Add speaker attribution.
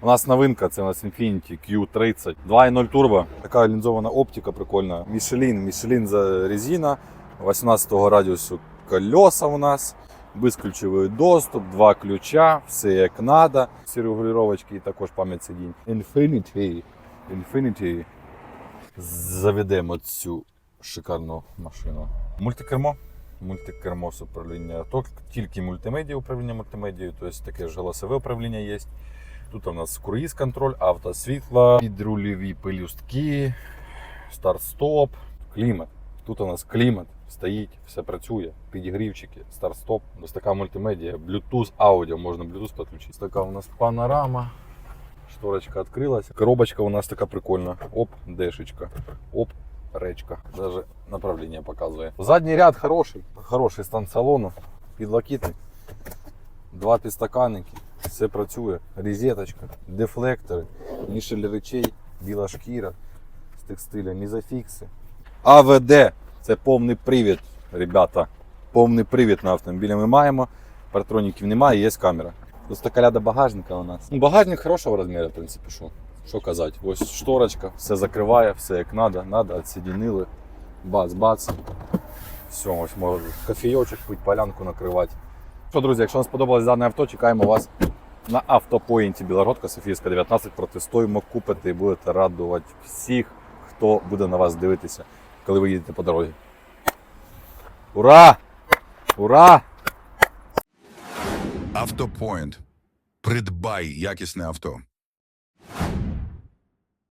Speaker 1: У нас новинка, це у нас Infiniti Q30. 2.0 турбо. Така лінзована оптика прикольна. Michelin, Michelin за резина. 18 радіусу колеса у нас. Безключовий доступ, два ключа, все як надо. Всі регулювачки і також пам'ять сидінь. Infinity. Infinity. Заведемо цю шикарну машину. Мультикермо. Мультикермо з управління. Тільки мультимедіа управління мультимедією, тобто таке ж голосове управління є. Тут у нас круїз контроль, автосвітло, підрульові пелюстки, старт-стоп, клімат. Тут у нас клімат стоїть, все працює, підігрівчики, старт-стоп, ось така мультимедіа, Bluetooth, аудіо, можна Bluetooth підключити. Ось така у нас панорама, шторочка відкрилась. Коробочка у нас така прикольна. Оп, дешечка. Оп, речка. Даже направлення показує. Задній ряд хороший, хороший стан салону, підлокітник, два підстаканники. Все працює. Розеточка, дефлектори, мішель речей, біла шкіра з текстиля, мізофікси. АВД це повний привід, ребята. Повний привід на автомобілі ми маємо. Партроніків немає, є камера. Ось така ляда багажника у нас. Ну, багажник хорошого розміру, в принципі, що, що казати. Ось шторочка, все закриває, все як надо, надо, відсоединили. Бац-бац. Все, ось можна кофійочок пить, полянку накривати. Що, друзі, якщо вам сподобалось дане авто, чекаємо вас на автопоінті Білородка Софійська 19. Протестуємо, купите і будете радувати всіх, хто буде на вас дивитися, коли ви їдете по дорозі. Ура! Ура!
Speaker 2: Автопоінт. Придбай якісне авто.